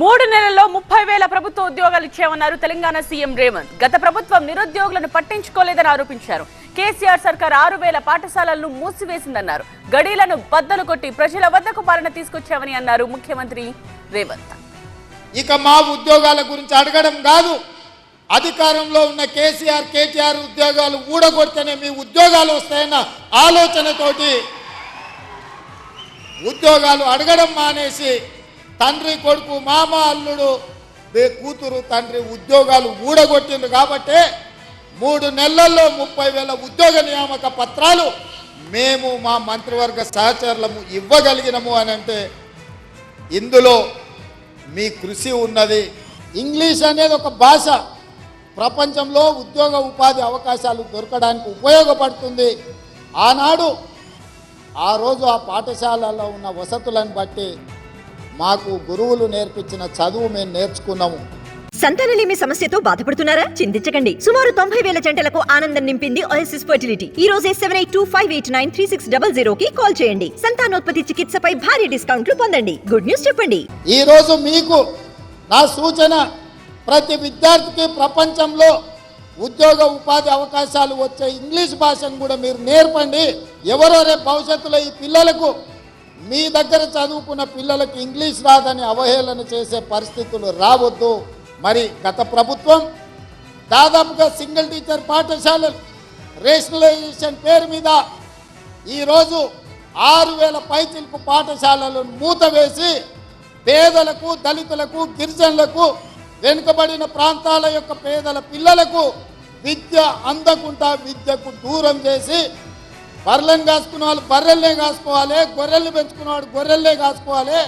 మూడు నెలల్లో ముప్పై వేల ప్రభుత్వ ఉద్యోగాలు ఇచ్చామన్నారు తెలంగాణ సీఎం రేవంత్. గత ప్రభుత్వం నిరుద్యోగులను పట్టించుకోలేదని ఆరోపించారు. కేసీఆర్ సర్కార్ ఆరు వేల పాఠశాలలను మూసివేసిందన్నారు. గడీలను బద్దలు కొట్టి ప్రజల వద్దకు పాలన తీసుకొచ్చామని అన్నారు ముఖ్యమంత్రి రేవంత్. ఇక మా ఉద్యోగాల గురించి అడగడం కాదు. అధికారంలో ఉన్న కేసీఆర్ కేటీఆర్ ఉద్యోగాలు ఊడగొడితేనే మీ ఉద్యోగాలు వస్తాయన్న ఆలోచనతోటి ఉద్యోగాలు అడగడం మానేసి తండ్రి కొడుకు మామ అల్లుడు మీ కూతురు తండ్రి ఉద్యోగాలు ఊడగొట్టిండ్రు కాబట్టే మూడు నెలల్లో ముప్పై వేల ఉద్యోగ నియామక పత్రాలు మేము మా మంత్రివర్గ సహచరులము ఇవ్వగలిగినము అని అంటే ఇందులో మీ కృషి ఉన్నది. ఇంగ్లీష్ అనేది ఒక భాష. ప్రపంచంలో ఉద్యోగ ఉపాధి అవకాశాలు దొరకడానికి ఉపయోగపడుతుంది. ఆనాడు ఆ రోజు ఆ పాఠశాలలో ఉన్న వసతులను బట్టి మాకు గురువులు నేర్పించిన చదువు మేము నేర్చుకున్నాము. సంతానలేమి సమస్యతో బాధపడుతున్నారా? చింతించకండి. సుమారు తొంభై వేల జంటలకు ఆనందం నింపింది ఓఎస్ఎస్ ఫర్టిలిటీ ఈ రోజే seven eight two five eight nine three six double zero కి కాల్ చేయండి. సంతానోత్పత్తి చికిత్సపై భారీ డిస్కౌంట్లు పొందండి. గుడ్ న్యూస్ చెప్పండి. ఈరోజు మీకు నా సూచన ప్రతి విద్యార్థికి ప్రపంచంలో ఉద్యోగ ఉపాధి అవకాశాలు వచ్చే ఇంగ్లీష్ భాషను కూడా మీరు నేర్పండి. ఎవరో రేపు భవిష్యత్తులో ఈ పిల్లలకు మీ దగ్గర చదువుకున్న పిల్లలకు ఇంగ్లీష్ రాదని అవహేళన చేసే పరిస్థితులు రావద్దు. మరి గత ప్రభుత్వం దాదాపుగా సింగిల్ టీచర్ పాఠశాలలు రేషనలైజేషన్ పేరు మీద ఈరోజు ఆరు వేల పైచిల్పు పాఠశాలలను మూతవేసి పేదలకు దళితులకు గిరిజనులకు వెనుకబడిన ప్రాంతాల యొక్క పేదల పిల్లలకు విద్య అందకుండా విద్యకు దూరం చేసి బర్రెలను కాసుకున్న వాళ్ళు బర్రెల్నే కాసుకోవాలి గొర్రెల్ని పెంచుకున్నవాడు గొర్రెల్నే కాసుకోవాలి.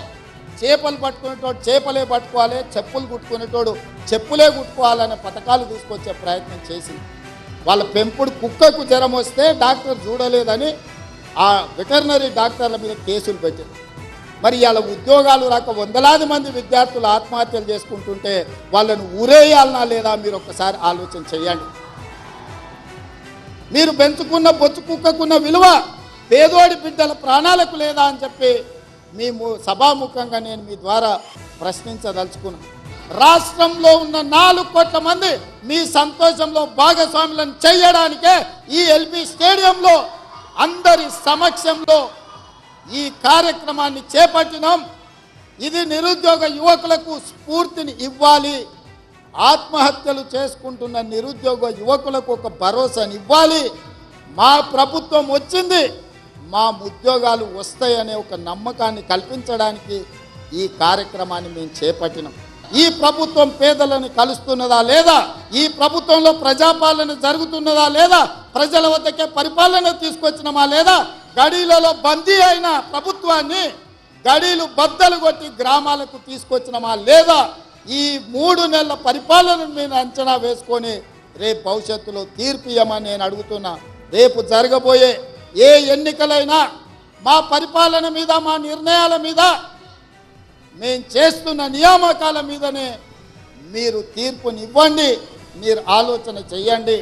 చేపలు పట్టుకునేటోడు చేపలే పట్టుకోవాలి చెప్పులు కుట్టుకునేటోడు చెప్పులే కుట్టుకోవాలనే పథకాలు తీసుకొచ్చే ప్రయత్నం చేసింది. వాళ్ళ పెంపుడు కుక్కకు జ్వరం వస్తే డాక్టర్ చూడలేదని ఆ వెటర్నరీ డాక్టర్ల మీద కేసులు పెట్టారు మరి వాళ్ళ ఉద్యోగాలు రాక వందలాది మంది విద్యార్థులు ఆత్మహత్యలు చేసుకుంటుంటే వాళ్ళను ఊరేయాలనా లేదా మీరు ఒక్కసారి ఆలోచన చేయండి. మీరు పెంచుకున్న బొచ్చు కుక్కకున్న విలువ పేదోడి బిడ్డల ప్రాణాలకు లేదా అని చెప్పి మేము సభాముఖంగా నేను మీ ద్వారా ప్రశ్నించదలుచుకున్నాను రాష్ట్రంలో ఉన్న నాలుగు కోట్ల మంది మీ సంతోషంలో భాగస్వాములను చేయడానికే ఈ ఎల్బీ స్టేడియంలో అందరి సమక్షంలో ఈ కార్యక్రమాన్ని చేపట్టినాం. ఇది నిరుద్యోగ యువకులకు స్ఫూర్తిని ఇవ్వాలి. ఆత్మహత్యలు చేసుకుంటున్న నిరుద్యోగ యువకులకు ఒక భరోసాని ఇవ్వాలి మా ప్రభుత్వం వచ్చింది. మా ఉద్యోగాలు వస్తాయనే ఒక నమ్మకాన్ని కల్పించడానికి ఈ కార్యక్రమాన్ని మేము చేపట్టినాం. ఈ ప్రభుత్వం పేదలను కలుస్తున్నదా లేదా? ఈ ప్రభుత్వంలో ప్రజాపాలన జరుగుతున్నదా లేదా? ప్రజల వద్దకే పరిపాలన తీసుకొచ్చినమా లేదా? గడీలలో బందీ అయిన ప్రభుత్వాన్ని గడీలు బద్దలు కొట్టి గ్రామాలకు తీసుకొచ్చినమా లేదా? ఈ మూడు నెలల పరిపాలనను మీరు అంచనా వేసుకొని రేపు భవిష్యత్తులో తీర్పు ఇవ్వమని నేను అడుగుతున్నా. రేపు జరగబోయే ఏ ఎన్నికలైనా మా పరిపాలన మీద మా నిర్ణయాల మీద మేము చేస్తున్న నియామకాల మీదనే మీరు తీర్పునివ్వండి మీరు ఆలోచన చెయ్యండి.